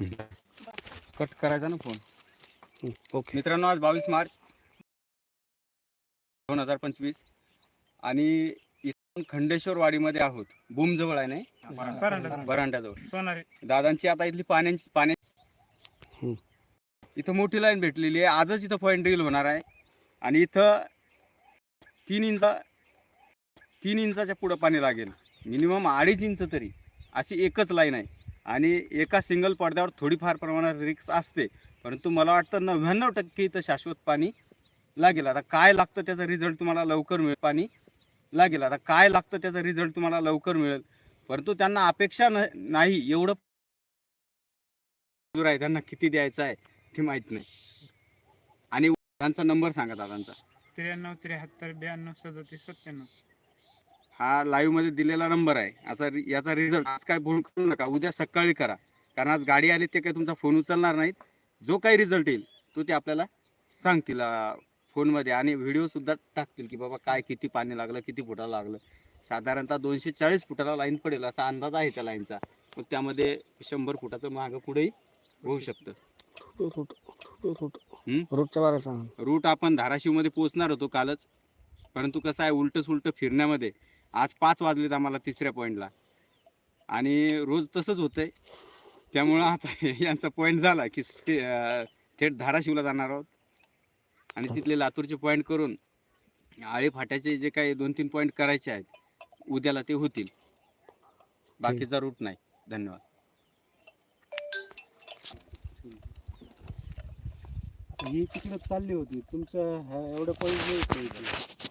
Cut करायचा ना phone? हं, ओके. मित्रांनो आज बावीस मार्च दोन हजार पंचवीस आणि इथून खंडेश्वर वाडीमध्ये आहोत. बुम जवळ आहे नाही? बरांड्याजवळ. सोनारी. दादांची आता इथली पाण्याची पाण्या हं. इथं मोठी लाईन भेटलेली आहे. आजच इथं पॉईंट रील होणार आहे. आणि इथं तीन इंच तीन इंचाच्या पुढं पाणी लागेल. मिनिमम अडीच इंच तरी. अशी एकच लाईन आहे. आणि एका सिंगल पडद्यावर थोडीफार प्रमाणात रिक्स असते. परंतु मला वाटतं नव्याण्णव टक्के इथं शाश्वत पाणी लागेल. आता काय लागतं त्याचा रिझल्ट तुम्हाला लवकर मिळेल. पाणी लागेल. आता काय लागतं त्याचा रिझल्ट तुम्हाला लवकर मिळेल. परंतु त्यांना अपेक्षा न नाही. एवढं आहे. त्यांना किती द्यायचं आहे ते माहीत नाही. आणि त्यांचा नंबर सांगा दादांचा. त्र्याण्णव त्र्याहत्तर ब्याण्णव सदतीस सत्त्याण्णव. हा लाईव्हमध्ये दिलेला नंबर आहे. याचा रि- याचा रिझल्ट आज काय फोन करू नका. उद्या सकाळी करा. कारण आज गाडी आली ते काही तुमचा फोन उचलणार नाहीत. जो काही रिझल्ट येईल तो ते आपल्याला सांगतील. फोनमध्ये आणि व्हिडिओ सुद्धा टाकतील की बाबा काय किती पाणी लागलं किती फुटाला लागलं. साधारणतः दोनशे चाळीस फुटाला लाईन पडेल असा अंदाज आहे त्या लाईनचा मग त्यामध्ये शंभर फुटाचं मागं पुढेही होऊ शकतं. Route route? रूटच्या बारे सांग. रूट आपण धाराशिवमध्ये पोहोचणार होतो कालच. परंतु कसं आहे उलट सुलट फिरण्यामध्ये आज पाच वाजलेत आम्हाला तिसऱ्या पॉईंटला आणि रोज तसंच होतंय. त्यामुळं आता यांचा पॉईंट झाला की थेट धाराशिवला जाणार आहोत. आणि तिथले लातूरचे पॉईंट करून आळे फाट्याचे जे काही दोन तीन पॉईंट करायचे आहेत उद्याला ते होतील. बाकीचा रूट नाही. धन्यवाद. ही तिकडे चालली होती. तुमचं एवढं पॉईंट नाही